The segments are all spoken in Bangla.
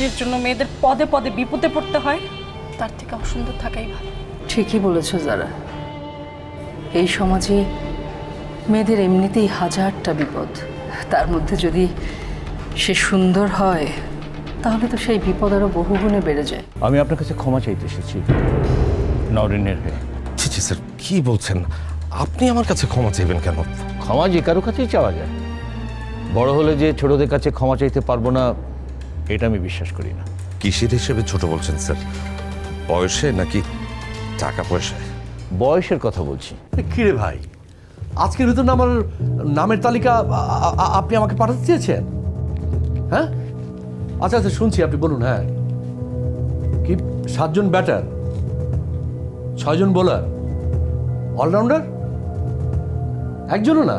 সৌন্দর্যের জন্য মেয়েদের পদে পদে বিপদে পড়তে হয় তার থেকে অসুন্দর থাকাই ভালো। ঠিকই বলেছ যারা। এই সমাজে মেয়েদের এমনিতেই হাজারটা বিপদ। তার মধ্যে যদি সে সুন্দর হয় তাহলে তো সেই বিপদ আরও বহুগুণে বেড়ে যায়। আমি আপনার কাছে ক্ষমা চাইতে এসেছি নরেনের হয়ে। ছি ছি স্যার কি বলছেন? আপনি আমার কাছে ক্ষমা চাইবেন কেন? ক্ষমা যে কারও কাছেই চাওয়া যায়। বড় হলে যে ছোটদের কাছে ক্ষমা চাইতে পারব না এটা আমি বিশ্বাস করি না। কিসের হিসেবে ছোট বলছেন স্যার? বয়সে নাকি টাকা পয়সায় বয়সের কথা বলছি। কিরে ভাই? আজকের ভিতর না আমার নামের তালিকা আপনি আমাকে পাঠাতে চেয়েছেন? হ্যাঁ? আচ্ছা আচ্ছা শুনছি আপনি বলুন হ্যাঁ। কি সাতজন ব্যাটার? ছয়জন বোলার? অলরাউন্ডার? একজনও না?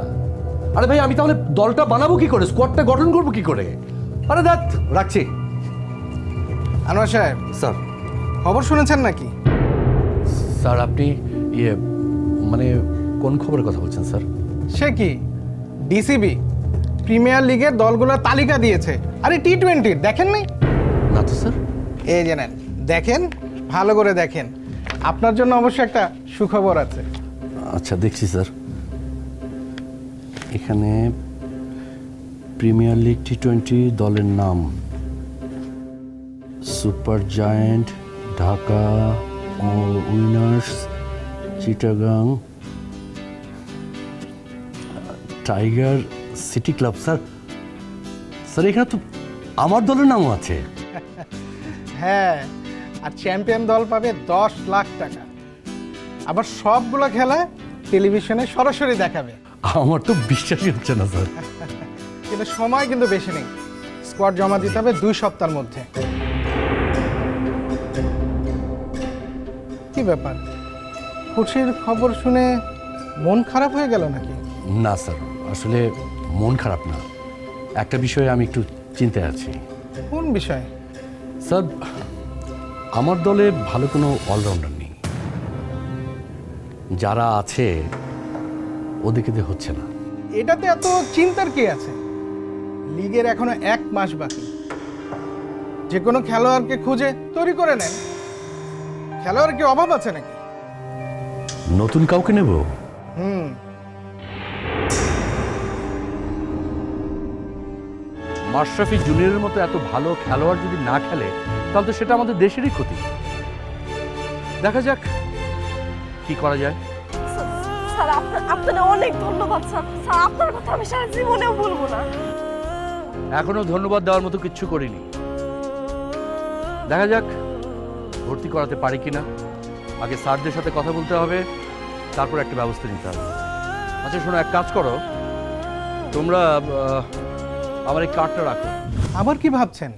আরে ভাই আমি তাহলে দলটা বানাবো কি করে? স্কোয়াডটা গঠন করব কি করে? আরে দেখ রাখছি। আনোয়ার সাহেব স্যার। খবর শুনেছেন নাকি? স্যার আপনি ইয়ে মানে কোন খবরের কথা বলছেন স্যার? সে কি? ডিসিবি প্রিমিয়ার লিগের দলগুলোর তালিকা দিয়েছে। আরে টি টোয়েন্টির দেখেন নাই না তো স্যার। এই জানেন দেখেন ভালো করে দেখেন। আপনার জন্য অবশ্য একটা সুখবর আছে। আচ্ছা দেখছি স্যার। এখানে প্রিমিয়ার লিগ টি টোয়েন্টি দলের নাম। Super giant Dhaka winners Chittagong tiger city club. Sir sir এখানে তো আমার দলের নামও আছে। হ্যাঁ আর চ্যাম্পিয়ন দল পাবে দশ লাখ টাকা। আবার সবগুলো খেলা টেলিভিশনে সরাসরি দেখাবে। আমার তো বিশ্বাসই হচ্ছে না স্যার। কিন্তু সময় কিন্তু বেশি নেই। স্কোয়াড জমা দিতে হবে দুই সপ্তাহের মধ্যে। কি ব্যাপার? খুশির খবর শুনে মন খারাপ হয়ে গেল নাকি? না স্যার। আসলে মন খারাপ না। একটা বিষয়ে আমি একটু চিন্তায় আছি। কোন বিষয়? স্যার আমার দলে ভালো কোনো অলরাউন্ডার নেই। যারা আছে ওদিকে হচ্ছে না। এটাতে এত চিন্তার কে আছে? লিগের এখনও এক মাস বাকি। যে কোনো খেলোয়াড়কে খুঁজে তৈরি করে নেন। খেলোয়াড় কি অভাব আছে নাকি? নতুন কাউকে নেব? হুম। মাশরাফি জুনিয়রের মতো এত ভালো খেলোয়াড় যদি না খেলে তাহলে তো সেটা আমাদের দেশেরই ক্ষতি। দেখা যাক কি করা যায়। স্যার আপনার আপনাদের অনেক ধন্যবাদ স্যার। স্যার আপনার কথা আমি সারা জীবনেও ভুলবো না। এখনও ধন্যবাদ দেওয়ার মতো কিচ্ছু করিনি। দেখা যাক ভর্তি করাতে পারি কিনা। আগে স্যারদের সাথে কথা বলতে হবে তারপর একটা ব্যবস্থা নিতে হবে। আচ্ছা শোনো এক কাজ করো। তোমরা আমার এই কার্ডটা রাখো। আবার কি ভাবছেন?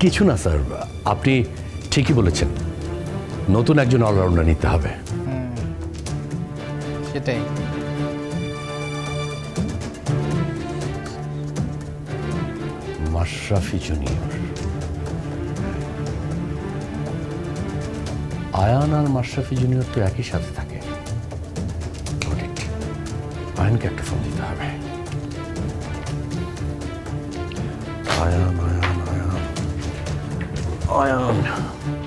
কিছু না স্যার। আপনি ঠিকই বলেছেন। নতুন একজন অলরাউন্ডার নিতে হবে। সেটাই। মাশরাফি জুনিয়র। আয়ান আর মাশরাফি জুনিয়র তো একই সাথে থাকে। আয়ানকে একটা ফোন দিতে হবে। আয়ান আয়ান আয়ান। আয়ান।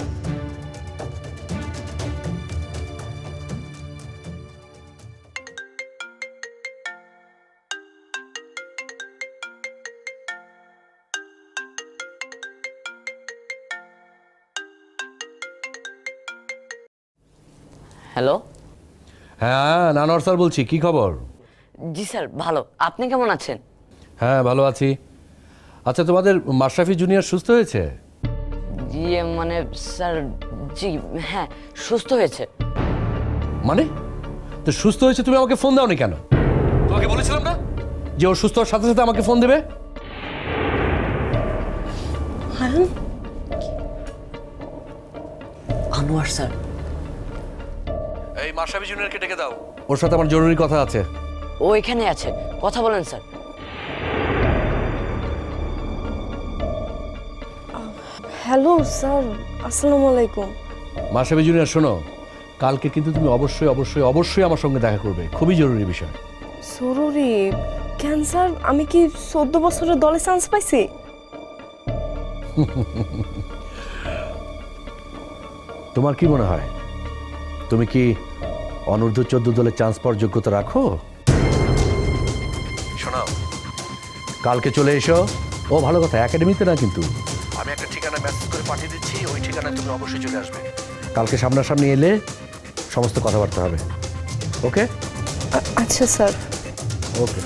হ্যালো? হ্যাঁ নানোয়ার স্যার বলছি কি খবর? জি স্যার ভালো। আপনি কেমন আছেন? হ্যাঁ ভালো আছি। আচ্ছা তোমাদের মাশরাফি জুনিয়র সুস্থ হয়েছে? জি মানে স্যার জি হ্যাঁ সুস্থ হয়েছে। মানে? তো সুস্থ হয়েছে তুমি আমাকে ফোন দাওনি কেন? তোমাকে বলেছিলাম না যে ও সুস্থ হওয়ার সাথে সাথে আমাকে ফোন দেবে? আনোয়ার স্যার এই মাশরাফি জুনিয়রকে ডেকে দাও। ওর সাথে আমার জরুরি কথা আছে। ও এখানে আছে। কথা বলেন স্যার। হ্যালো স্যার আসসালামু আলাইকুম। মাশরাফি জুনিয়র শোনো কালকে কিন্তু তুমি অবশ্যই অবশ্যই অবশ্যই আমার সঙ্গে দেখা করবে। খুবই জরুরি বিষয়। জরুরি? কেন স্যার? আমি কি চোদ্দ বছরের দলে চান্স পাইছি? তোমার কি মনে হয়? তুমি কি অনূর্ধ্ব চোদ্দ দলে চান্স পাওয়ার যোগ্যতা রাখো? শোনাও। কালকে চলে এসো। ও ভালো কথা একাডেমিতে না কিন্তু? আমি একটা ঠিকানা মেসেজ করে পাঠিয়ে দিচ্ছি ওই ঠিকানায় তুমি অবশ্যই চলে আসবে। কালকে সামনাসামনি এলে সমস্ত কথাবার্তা হবে। ওকে আচ্ছা স্যার। ওকে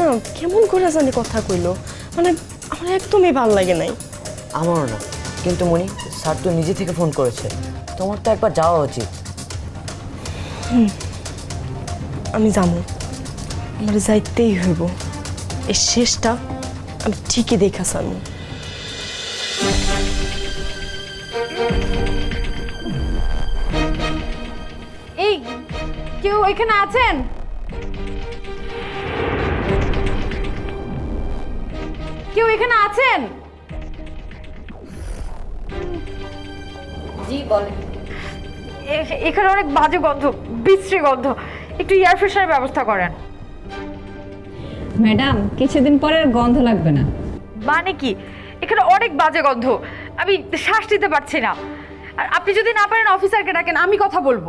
না কেমন করে জানি কথা কইলো। মানে আমার একদমই ভালো লাগে নাই। আমারও না। কিন্তু মনি স্যার তো নিজে থেকে ফোন করেছে। তোমার তো একবার যাওয়া উচিত। আমি জানো আমার যাইতেই হইব। এর শেষটা আমি ঠিকই দেখা সামনে। এই কেউ এখানে আছেন? কেউ এখানে আছেন? জি বলে এ- এখানে অনেক বাজে গন্ধ বিশ্রী গন্ধ। একটু এয়ার ফ্রেশনার ব্যবস্থা করেন। ম্যাডাম কিছুদিন পরে গন্ধ লাগবে না। মানে কি? এখানে অনেক বাজে গন্ধ। আমি শ্বাস নিতে পারছি না। আর আপনি যদি না পারেন অফিসারকে ডাকেন আমি কথা বলব।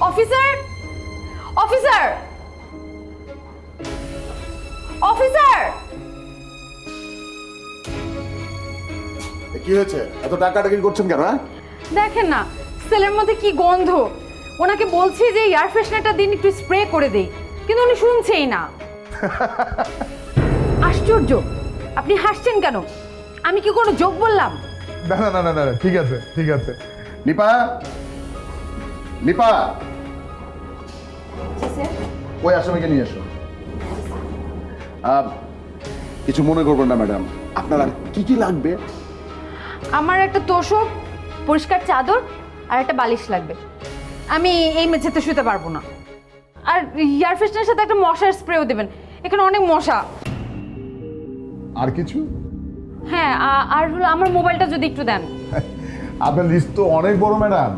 অফিসার? অফিসার! অফিসার! কি হয়েছে? এত টাকাটাকি করছেন কেন হ্যাঁ? দেখেন না সেলের মধ্যে কি গন্ধ। ওনাকে বলছি যে এয়ার ফ্রেশনারটা দিন একটু স্প্রে করে দেই কিন্তু উনি শুনছেই না। আশ্চর্য! আপনি হাসছেন কেন? আমি কি কোনো যোগ বললাম? না না না না না ঠিক আছে ঠিক আছে। নিপা! নিপা! ওই আসামিকে নিয়ে এসো কিছু মনে করবেন না ম্যাডাম। আপনার আর কি কি লাগবে? আমার একটা তোষক পরিষ্কার চাদর আর একটা বালিশ লাগবে। আমি এই মেঝেতে শুতে পারব না। আর এয়ার ফ্রেশনারের সাথে একটা মশার স্প্রেও দেবেন। এখানে অনেক মশা। আর কিছু? হ্যাঁ আর হলো আমার মোবাইলটা যদি একটু দেন। আপনার লিস্ট তো অনেক বড় ম্যাডাম।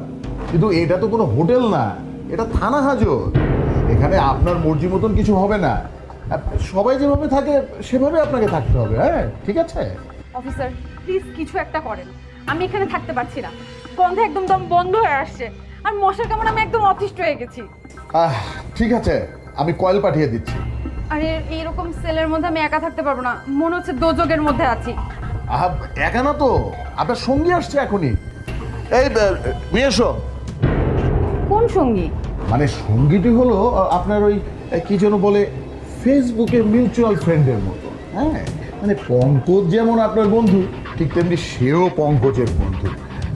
কিন্তু এটা তো কোনো হোটেল না এটা থানা হাজর এখানে আপনার মর্জি মতন কিছু হবে না। সবাই যেভাবে থাকে সেভাবে আপনাকে থাকতে হবে হ্যাঁ? ঠিক আছে? অফিসার প্লিজ কিছু একটা করেন। আমি এখানে থাকতে পারছি না। গন্ধ একদম দম বন্ধ হয়ে আসছে। আর মশার কেমন আমি একদম অতিষ্ঠ হয়ে গেছি। আহ, ঠিক আছে। আমি কয়েল পাঠিয়ে দিচ্ছি। আর এইরকম সেলের মধ্যে আমি একা থাকতে পারব না। মনে হচ্ছে দোজগের মধ্যে আছি। আহা একা না তো? আপনার সঙ্গী আসছে এখনই। এই নিয়ে এসো। কোন সঙ্গী? মানে সঙ্গীটি হলো আপনার ওই কি যেন বলে ফেসবুকে মিউচুয়াল ফ্রেন্ডের মতো। হ্যাঁ মানে পঙ্কজ যেমন আপনার বন্ধু, ঠিক তেমনি সেও পঙ্কজের বন্ধু।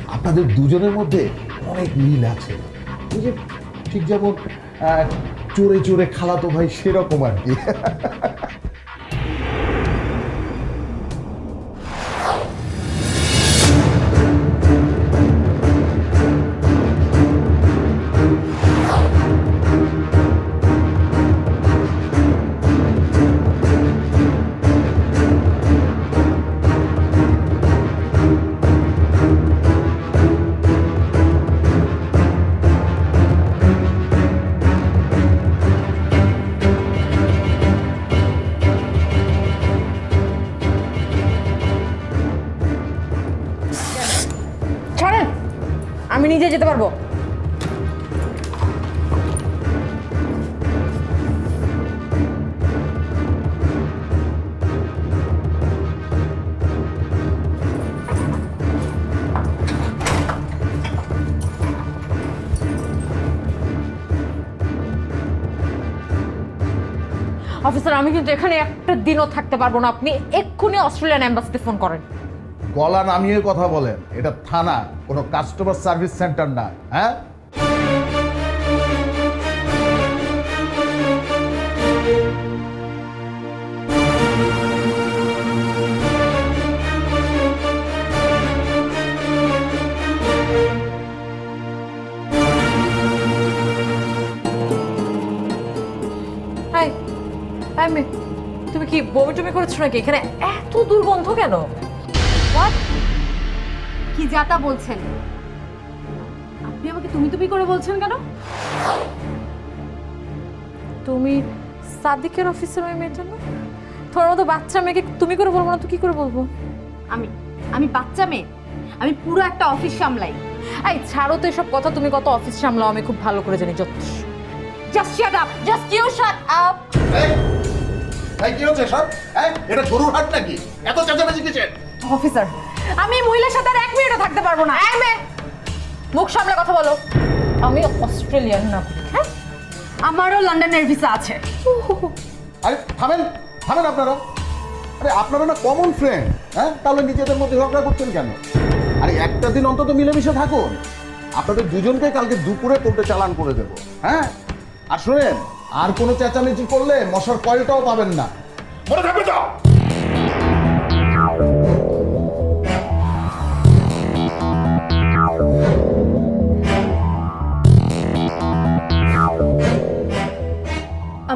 আপনাদের দুজনের মধ্যে অনেক মিল আছে। এই যে ঠিক যেমন চোরে চোরে খালাতো ভাই সেরকম আর কি। পারব। অফিসার, আমি কিন্তু এখানে একটা দিনও থাকতে পারব না। আপনি এক্ষুনি অস্ট্রেলিয়ান অ্যাম্বাসিতে ফোন করেন। গলা নামিয়ে কথা বলেন। এটা থানা, কোনো কাস্টমার সার্ভিস সেন্টার না হ্যাঁ? তুমি কি বমি টমি করেছ নাকি? এখানে এত দুর্গন্ধ কেন? What? কি যাতা বলছেন? আপনি আমাকে তুমি তুমি করে বলছেন কেন? তুমি সাদিকের অফিসের ওই মেয়েটা না? তোমার মতো বাচ্চা মেয়েকে তুমি করে বলব না তো কি করে বলব? আমি আমি বাচ্চা মেয়ে। আমি পুরো একটা অফিস সামলাই। এই ছাড়ো তো এসব কথা তুমি কত অফিস সামলাও আমি খুব ভালো করে জানি যত just shut up just you shut up এই কি হচ্ছে সব হ্যাঁ এটা গরুর হাট নাকি? এত চেঁচামেচি কিসের? অফিসার আমি এই মহিলার সাথে আর এক মিনিটও থাকতে পারব না। এক মিনিট। মুখ সামলে কথা বলো। আমি অস্ট্রেলিয়ান না। হ্যাঁ? আমারও লন্ডনের ভিসা আছে। আরে থামেন থামেন আপনারা। আরে আপনারা না কমন ফ্রেন্ড হ্যাঁ? তাহলে নিজেদের মধ্যে ঝগড়া করছেন কেন? আরে একটা দিন অন্তত মিলেমিশে থাকুন। আপনাদের দুজনকে কালকে দুপুরে কোর্টে চালান করে দেবো হ্যাঁ? আর শুনেন আর কোনো চেঁচামেচি করলে মশার কয়েলটাও পাবেন না। মনে থাকবে তো?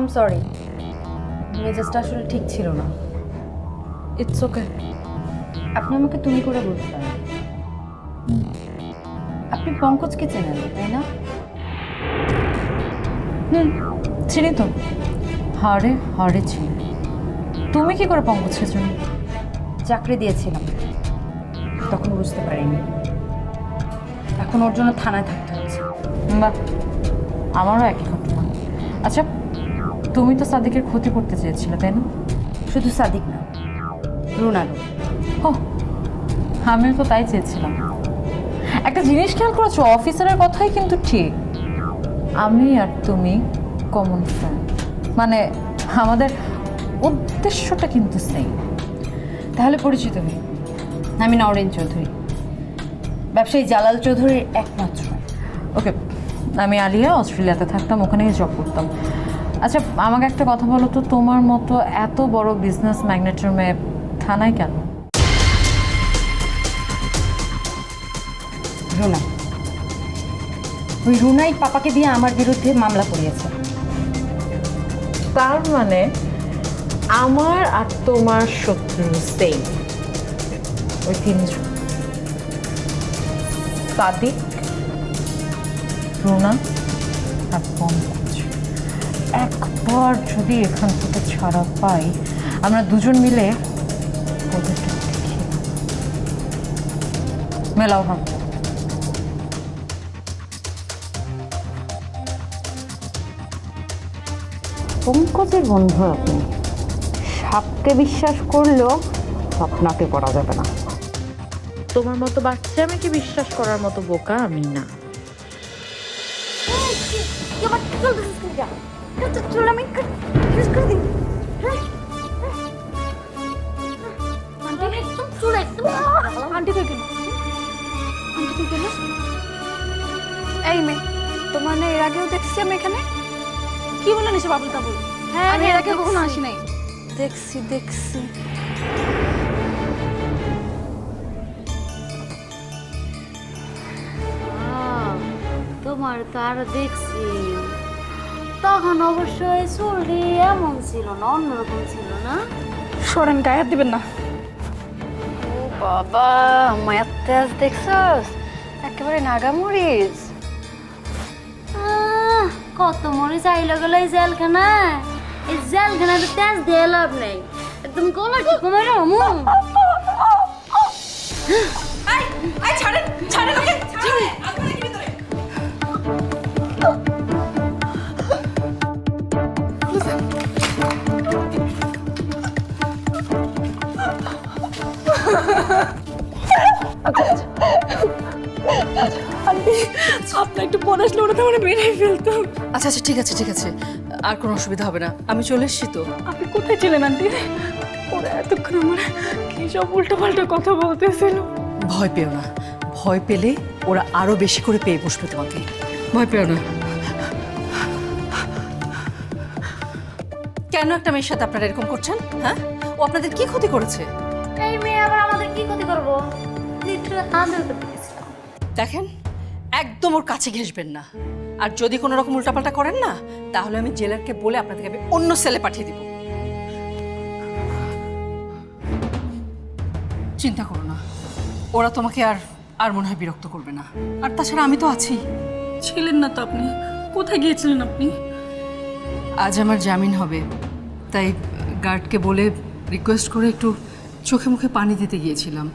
আম সরি মেজাজটা আসলে ঠিক ছিল না। ইটস ওকে আপনি আমাকে তুমি করে বলতে পারেন। আপনি পঙ্কজকে চেনেন তাই না? হুম চিনি তো। হারে হারে চিনি। তুমি কি করে পঙ্কজকে চেনো? চাকরি দিয়েছিলাম। তখন বুঝতে পারিনি। এখন ওর জন্য থানায় থাকতে হচ্ছে। বাহ আমারও একই ঘটনা। আচ্ছা তুমি তো সাদিকের ক্ষতি করতে চেয়েছিলে তাই না? শুধু সাদিক না রোনাল্ডো ও আমিও তো তাই চেয়েছিলাম। একটা জিনিস খেয়াল করেছ অফিসারের কথাই কিন্তু ঠিক। আমি আর তুমি কমন ফ্রেন্ড মানে আমাদের উদ্দেশ্যটা কিন্তু সেম তাহলে পরিচিত হই আমি নরেন চৌধুরী। ব্যবসায়ী জালাল চৌধুরীর একমাত্র। ওকে আমি আলিয়া অস্ট্রেলিয়াতে থাকতাম ওখানে জব করতাম। আচ্ছা আমাকে একটা কথা বলো তো তোমার মতো এত বড় বিজনেস ম্যাগনেটের মেয়ে থানায় কেন? রুনা ওই রুনাই পাপাকে দিয়ে আমার বিরুদ্ধে মামলা করিয়েছে। তার মানে আমার আর তোমার শত্রু সেম ওই তিনজন। সাদিক রুনা আর পঙ্কজ। একবার যদি এখান থেকে ছাড়া পাই আমরা দুজন মিলে মেলাও হাত পঙ্কজের বন্ধু আপনি। সাপকে বিশ্বাস করলেও আপনাকে করা যাবে না। তোমার মতো বাচ্চা আমাকে বিশ্বাস করার মতো বোকা? আমি না। আন্টি কেন এই মেয়ে তোমার না এর আগেও দেখছি আমি এখানে? কি বলে নিছো বাবুল তাবুল হ্যাঁ আমি এর আগে কখনো আসি নাই দেখছি দেখছি। তোমার তো আরও দেখছি। তখন অবশ্যই চুলটি এমন ছিল না অন্যরকম ছিল না। সরেন গায়ে হাত দিবেন না। ও বাবা মায়ের তেজ দেখছস? একেবারে নাগামরিচ আহ, কত মরিচ আইলো গেল এই জেলখানা এই জেলখানাতে তেজ দিয়ে লাভ নেই। একদম গলা ঠিক কমে মু ছাড়েন ছাড়েন ছাড়েন। আপনার একটু পরে আসলে ওরা তো আমার মেরে ফেলতো আচ্ছা আচ্ছা ঠিক আছে ঠিক আছে। আর কোনো অসুবিধা হবে না। আমি চলে এসেছি তো। আপনি কোথায় ছিলেন আন্টি? ওরা এতক্ষণ আমার কি সব উল্টো পাল্টা কথা বলতেছিল। ভয় পেও না। ভয় পেলে ওরা আরও বেশি করে পেয়ে বসবে তোমাকে। ভয় পেও না। কেন একটা মেয়ের সাথে আপনারা এরকম করছেন? হ্যাঁ? ও আপনাদের কি ক্ষতি করেছে? এই মেয়ে আবার আমাদের কি ক্ষতি করব? লিটারালি আদর করতে দেখেন একদম ওর কাছে ঘেসবেন না। আর যদি কোনো রকম উল্টাপাল্টা করেন না তাহলে আমি জেলারকে বলে আপনাদেরকে আমি অন্য সেলে পাঠিয়ে দিব। চিন্তা করো না। ওরা তোমাকে আর আর মনে হয় বিরক্ত করবে না। আর তাছাড়া আমি তো আছি। ছিলেন না তো আপনি। কোথায় গিয়েছিলেন আপনি? আজ আমার জামিন হবে। তাই গার্ডকে বলে রিকোয়েস্ট করে একটু চোখে মুখে পানি দিতে গিয়েছিলাম।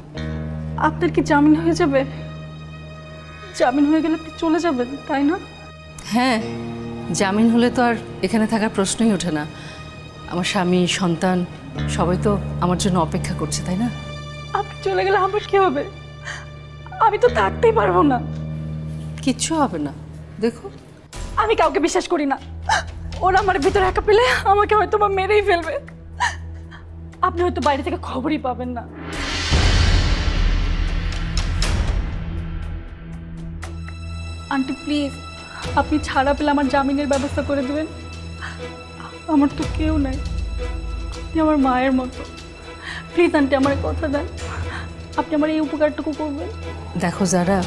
আপনার কি জামিন হয়ে যাবে? জামিন হয়ে গেলে আপনি চলে যাবেন তাই না? হ্যাঁ জামিন হলে তো আর এখানে থাকার প্রশ্নই ওঠে না। আমার স্বামী সন্তান সবাই তো আমার জন্য অপেক্ষা করছে তাই না? আপনি চলে গেলে আমার কি হবে? আমি তো থাকতেই পারব না। কিচ্ছু হবে না। দেখো। আমি কাউকে বিশ্বাস করি না। ওরা আমার ভিতরে একা পেলে আমাকে হয়তো বা মেরেই ফেলবে। আপনি হয়তো বাইরে থেকে খবরই পাবেন না। আন্টি প্লিজ আপনি ছাড়া পেলে আমার জামিনের ব্যবস্থা করে দেবেন। আমার তো কেউ নাই। আপনি আমার মায়ের মতো। প্লিজ আন্টি আমার কথা দেন। আপনি আমার এই উপকারটুকু করবেন। দেখো যারা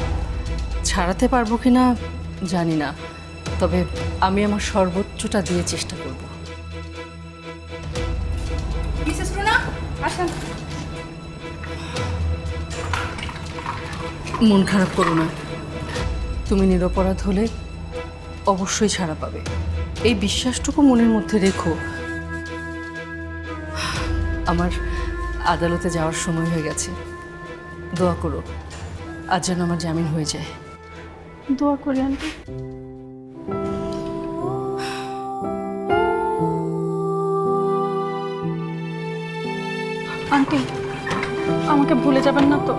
ছাড়াতে পারব কি না জানি না তবে আমি আমার সর্বোচ্চটা দিয়ে চেষ্টা করব। মিসেস রুনা আসেন। মন খারাপ করো না। তুমি নিরপরাধ হলে অবশ্যই ছাড়া পাবে। এই বিশ্বাসটুকু মনের মধ্যে রেখো। আমার আদালতে যাওয়ার সময় হয়ে গেছে। দোয়া করো, আজ যেন আমার জামিন হয়ে যায়। দোয়া করি, আন্টি। আন্টি, আমাকে ভুলে যাবেন না তো?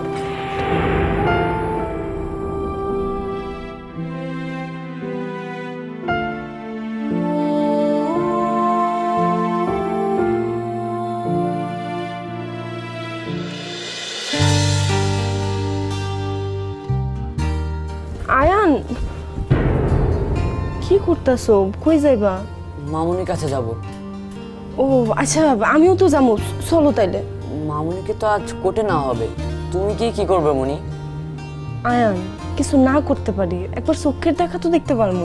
আয়ান কি করতেছো? কই যাইবা? মামুনির কাছে যাব। ও আচ্ছা আমিও তো যাব চলো তাইলে। মামুনিকে তো আজ কোর্টে নেওয়া হবে। তুমি কি কি করবে মনি? আয়ান কিছু না করতে পারি। একবার চোখের দেখা তো দেখতে পারব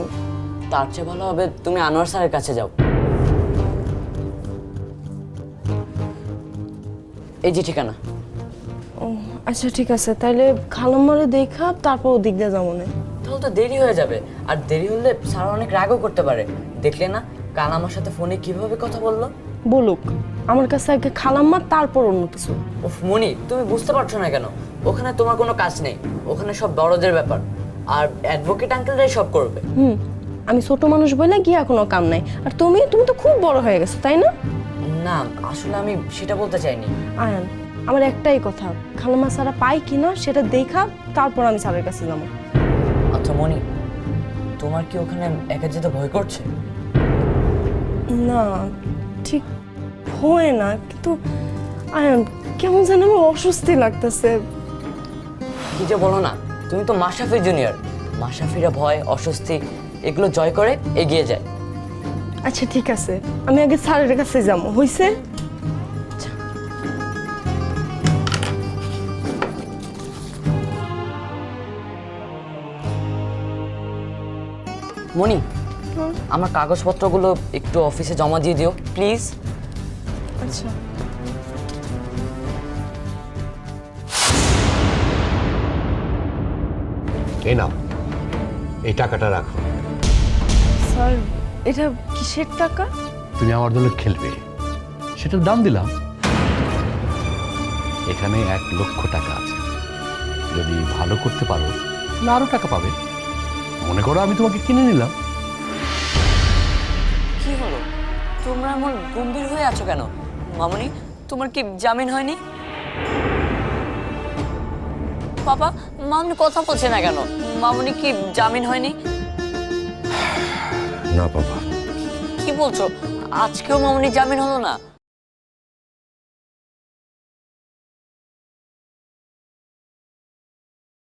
তার চেয়ে ভালো হবে তুমি আনোয়ার স্যারের কাছে যাও। এই যে ঠিকানা। ও আচ্ছা ঠিক আছে। তাইলে খালাম্মারে দেখা তারপর ওদিক দিয়ে যাব না। তাহলে তো দেরি হয়ে যাবে। আর দেরি হলে স্যার অনেক রাগও করতে পারে। দেখলে না কাল আমার সাথে ফোনে কীভাবে কথা বলল? বলুক আমার কাছে আগে খালাম্মা তারপর অন্য কিছু। উফ মনি তুমি বুঝতে পারছ না কেন? ওখানে তোমার কোনো কাজ নেই। ওখানে সব বড়দের ব্যাপার। আর অ্যাডভোকেট আঙ্কেলরাই সব করবে। হুম আমি ছোট মানুষ বলে গিয়া কোনো কাম নাই। আর তুমি তুমি তো খুব বড় হয়ে গেছো তাই না? না আসলে আমি সেটা বলতে চাইনি। আয়ান আমার একটাই কথা। খালাম্মা সারা পাই কিনা সেটা দেখা তারপর আমি স্যারের কাছে যাব। আচ্ছা মনি তোমার কি ওখানে একা যেতে ভয় করছে? না ঠিক ভয় না কিন্তু আয়ান কেমন যেন আমার অস্বস্তি লাগতেছে। কি যে বলো না তুমি তো মাশরাফি জুনিয়র মাসাফিরা ভয় অস্বস্তি এগুলো জয় করে এগিয়ে যায়। আচ্ছা ঠিক আছে আমি আগে স্যারের কাছে যাব হইছে? মনি আমার কাগজপত্রগুলো একটু অফিসে জমা দিয়ে দিও প্লিজ। আচ্ছা। এই নাও এই টাকাটা রাখো। স্যার এটা কিসের টাকা? তুমি আমার দলে খেলবে। সেটার দাম দিলাম। এখানে এক লক্ষ টাকা আছে। যদি ভালো করতে পারো তাহলে আরও টাকা পাবে। মনে করো আমি তোমাকে কিনে নিলাম। কি হলো? তোমরা এমন গম্ভীর হয়ে আছো কেন? মামনি তোমার কি জামিন হয়নি? বাবা মামনি কথা বলছে না কেন? মামনি কি জামিন হয়নি? না বাবা কি বলছো? আজকেও মামনি জামিন হলো না?